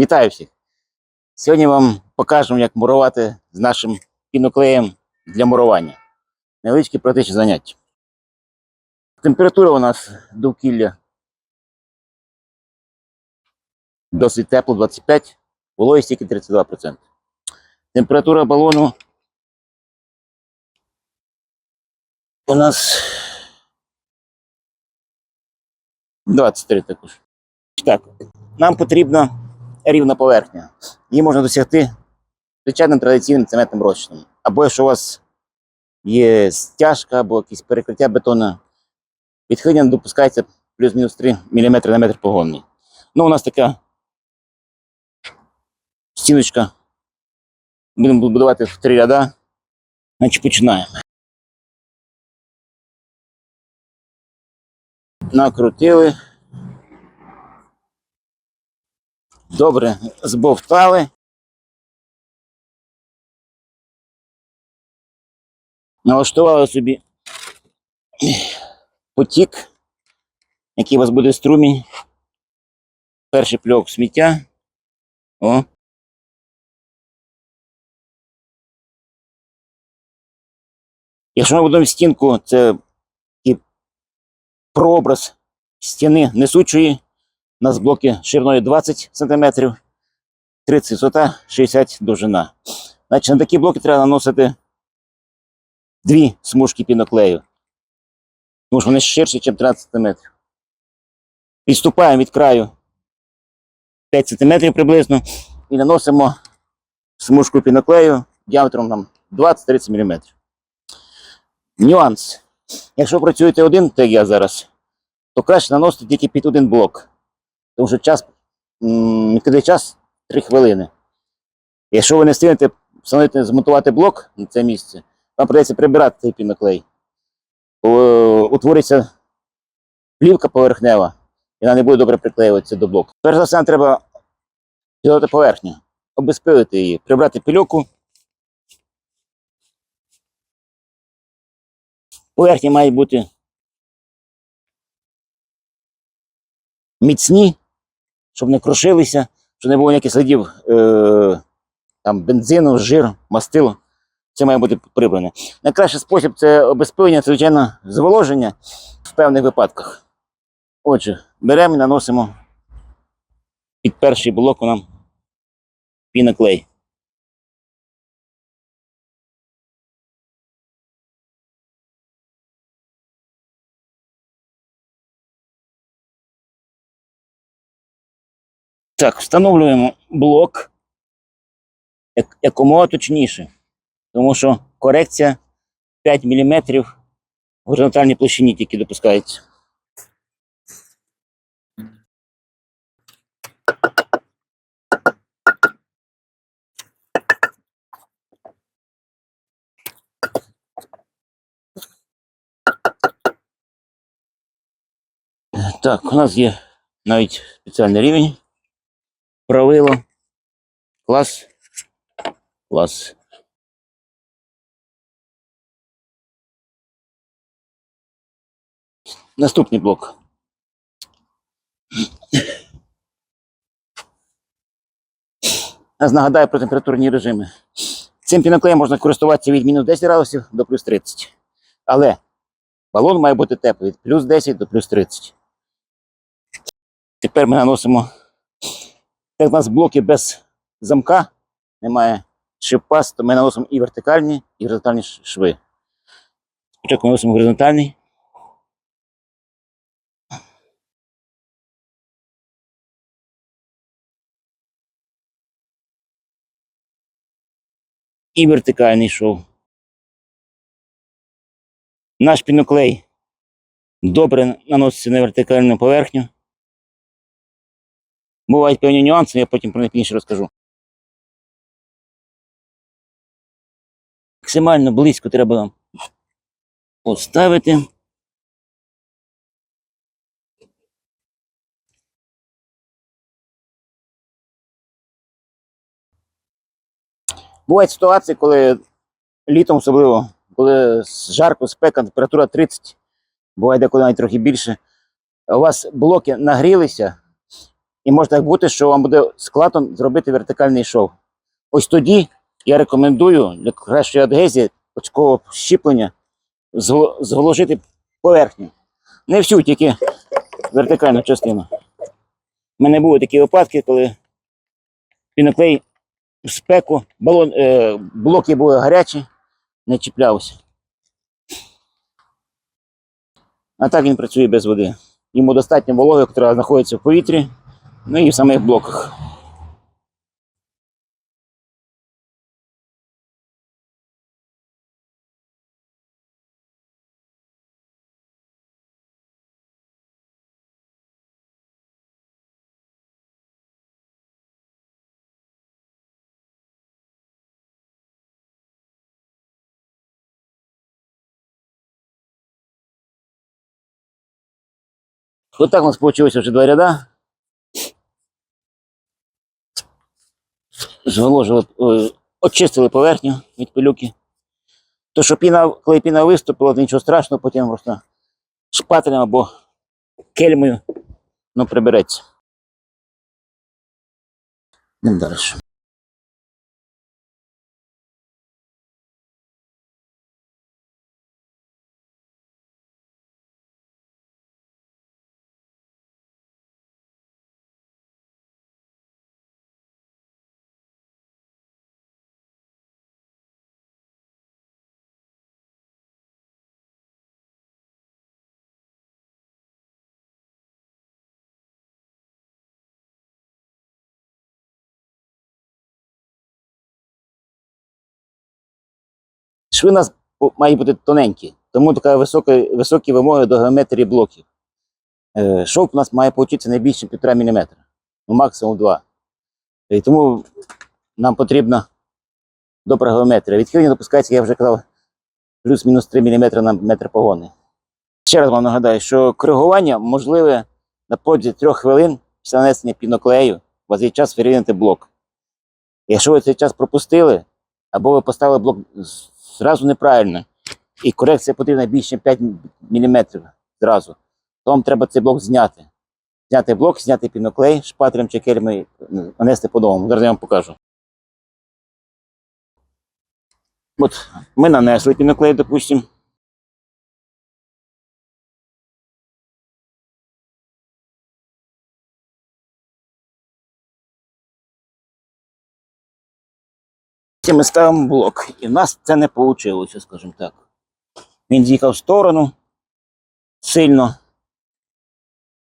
Вітаю всіх! Сьогодні вам покажемо, як мурувати з нашим піноклеєм для мурування. Невеличкі практичні заняття. Температура у нас довкілля досить тепло 25, вологість тільки 32%. Температура балону у нас 23 також. Так, нам потрібна рівна поверхня. Її можна досягти звичайним традиційним цементним розчином. Або якщо у вас є стяжка або якесь перекриття бетону, відхилення допускається плюс-мінус 3 мм на метр погонний. Ну, у нас така стіночка. Будемо будувати в три ряда. Значить, починаємо. Накрутили. Добре, збовтали. Налаштували собі потік, який у вас буде струмінь. Перший пльок сміття. О. Якщо ми будемо стінку, це такий прообраз стіни несучої. У нас блоки шириною 20 см, 30 висота, 60 довжина. Значить, на такі блоки треба наносити дві смужки піноклею. Тому що вони ширші, ніж 13 см. Відступаємо від краю 5 см приблизно і наносимо смужку піноклею діаметром там 20-30 мм. Нюанс. Якщо працюєте один, так як я зараз, то краще наносити тільки під один блок. Тому що час, відкритий час 3 хвилини. Якщо ви не встигнете встановити, змонтувати блок на це місце, вам придеться прибирати цей піноклей. Утвориться плівка поверхнева, і вона не буде добре приклеюватися до блоку. Перш за все, нам треба підготувати поверхню, обезпилити її, прибрати пильоку. Поверхні мають бути міцні, щоб не крушилися, щоб не було ніяких слідів е, там, бензину, жир, мастило. Це має бути прибране. Найкращий спосіб це обезпилення, звичайно, зволоження в певних випадках. Отже, беремо і наносимо під перший блок нам піноклей. Так, встановлюємо блок якомога точніше, тому що корекція 5 мм в горизонтальній площині тільки допускається. Так, у нас є навіть спеціальний рівень. Правило. Клас. Клас. Наступний блок. Аз нагадаю про температурні режими. Цим піноклеєм можна користуватися від мінус 10 градусів до плюс 30. Але балон має бути теплий від плюс 10 до плюс 30. Тепер ми наносимо як у нас блоки без замка, немає шипас, то ми наносимо і вертикальні, і горизонтальні шви. Спочатку наносимо горизонтальний. І вертикальний шов. Наш піноклей добре наноситься на вертикальну поверхню. Бувають певні нюанси, я потім про них пізніше розкажу. Максимально близько треба поставити. Бувають ситуації, коли літом особливо, коли жарко, спека, температура 30, буває деколи навіть трохи більше. У вас блоки нагрілися, І може так бути, що вам буде складно зробити вертикальний шов. Ось тоді я рекомендую для кращої адгезії очкового щіплення зго- зголошити поверхню. Не всю, тільки вертикальну частину. У мене були такі випадки, коли піноклей в спеку, балон, е, блоки були гарячі, не чіплявся. А так він працює без води. Йому достатньо вологи, яка знаходиться в повітрі, ну і в самих блоках. Ось так у нас вийшло вже два ряда. Зволожили, е, очистили поверхню від пилюки. То, що піна, коли піна виступила, то нічого страшного, потім просто шпателем або кельмою ну, прибереться. Далі. Шви у нас по- бути тоненькі, тому така висока, високі вимоги до геометрії блоків. Е, Шов у нас має получитися не більше 1,5 мм, ну максимум 2. І тому нам потрібна добра геометрія. Відхилення допускається, я вже казав, плюс-мінус 3 мм на метр погони. Ще раз вам нагадаю, що коригування можливе на протязі 3 хвилин після нанесення піноклею, у вас є час вирівняти блок. Якщо ви цей час пропустили, або ви поставили блок зразу неправильно, і корекція потрібна більше 5 мм зразу, Тому треба цей блок зняти. Зняти блок, зняти піноклей, шпателем чи кельмою нанести по-новому. Зараз я вам покажу. От ми нанесли піноклей, допустимо. Потім ми ставимо блок. І в нас це не вийшло, скажімо так. Він з'їхав в сторону сильно.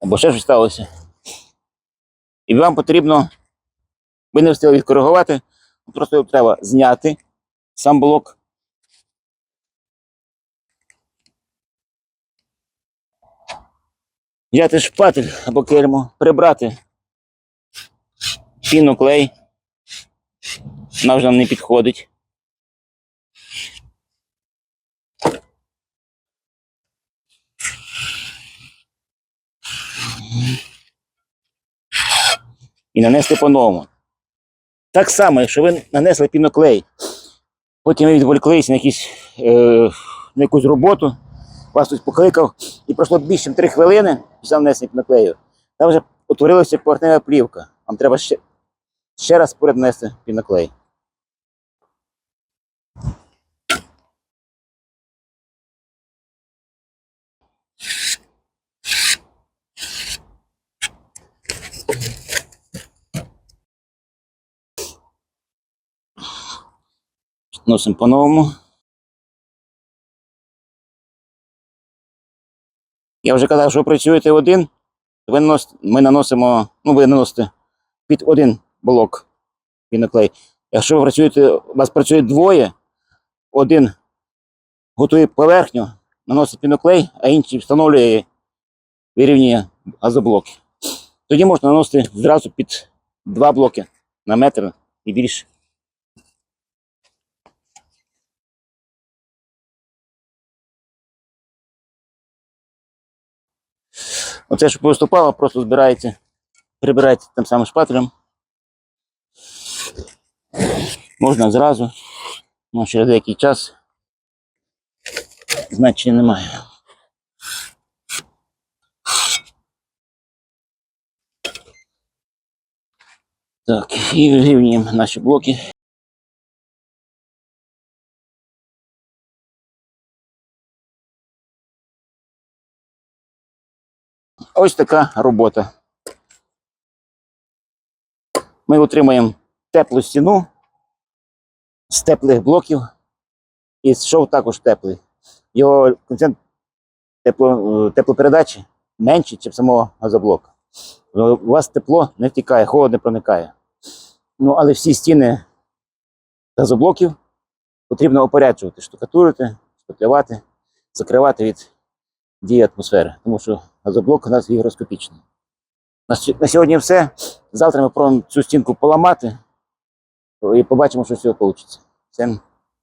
Або ще щось сталося. І вам потрібно, ви не встигли відкоригувати, просто його треба зняти сам блок. Взяти шпатель або кельму, прибрати піноклей. Вона вже нам не підходить. І нанести по-новому. Так само, якщо ви нанесли піноклей, потім ви відволіклись на, якісь, е, на якусь роботу, вас хтось покликав, і пройшло більше ніж 3 хвилини після нанесення піноклею, там вже утворилася поверхнева плівка. Вам треба ще, ще раз перенести піноклей. Носимо по-новому. Я вже казав, що ви працюєте один, ви нанос... ми наносимо, ну ви наносите під один блок піноклей. Якщо ви працюєте, у вас працює двоє, один готує поверхню, наносить піноклей, а інший встановлює вирівнює газоблоки. Тоді можна наносити зразу під два блоки на метр і більше. Оце, що поступало, просто збирається, прибирається тим самим шпателем. Можна зразу, ну, через деякий час. Значення немає. Так, і вирівнюємо наші блоки. Ось така робота. Ми отримаємо теплу стіну з теплих блоків. І шов також теплий. Його коефіцієнт тепло, е, теплопередачі менший, ніж самого газоблока. У вас тепло не втікає, холод не проникає. Ну, але всі стіни газоблоків потрібно опоряджувати, штукатурити, шпаклювати, закривати від дії атмосфери, тому що газоблок у нас гігроскопічний. На, сьогодні все. Завтра ми пробуємо цю стінку поламати і побачимо, що з цього вийде. Всім